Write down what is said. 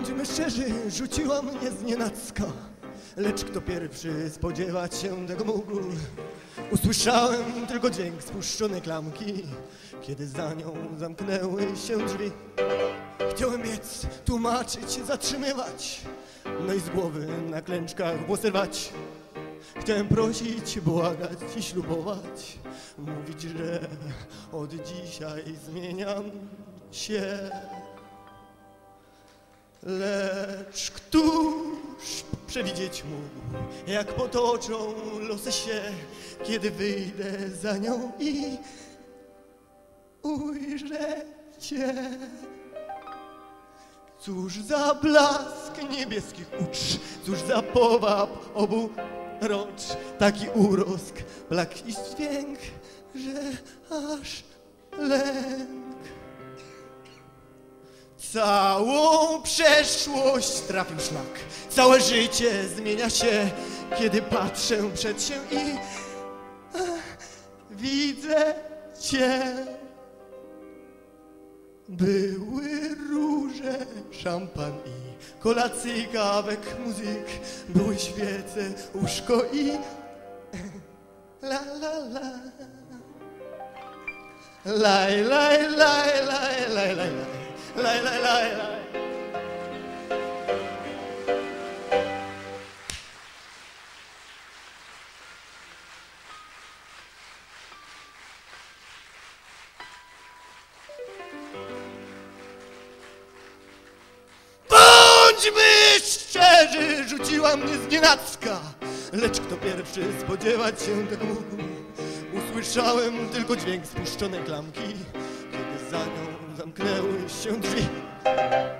Bądźmy szczerzy, rzuciła mnie znienacka Lecz kto pierwszy spodziewać się tego mógł? Usłyszałem tylko dźwięk spuszczonej klamki Kiedy za nią zamknęły się drzwi. Chciałem biec, tłumaczyć, zatrzymywać No i z głowy na klęczkach włosy rwać Chciałem prosić, błagać i ślubować Mówić, że od dzisiaj zmieniam się Lecz któż przewidzieć mógł, jak potoczą losy się, kiedy wyjdę za nią i ujrzę cię. Cóż za blask niebieskich ucz, cóż za powab obu rocz, taki urosk, blak i dźwięk, że aż lęk. Całą przeszłość trafił szlak, całe życie zmienia się, kiedy patrzę przed się i widzę Cię. Były róże, szampan i kolacje, kawek, muzyk, były świece, łóżko i la la la. Laj, laj, laj, laj, laj, laj, laj. Laj, laj, laj. Bądźmy rzuciła mnie znienacka Lecz kto pierwszy spodziewać się tego mógł Usłyszałem tylko dźwięk spuszczonej klamki Kiedy za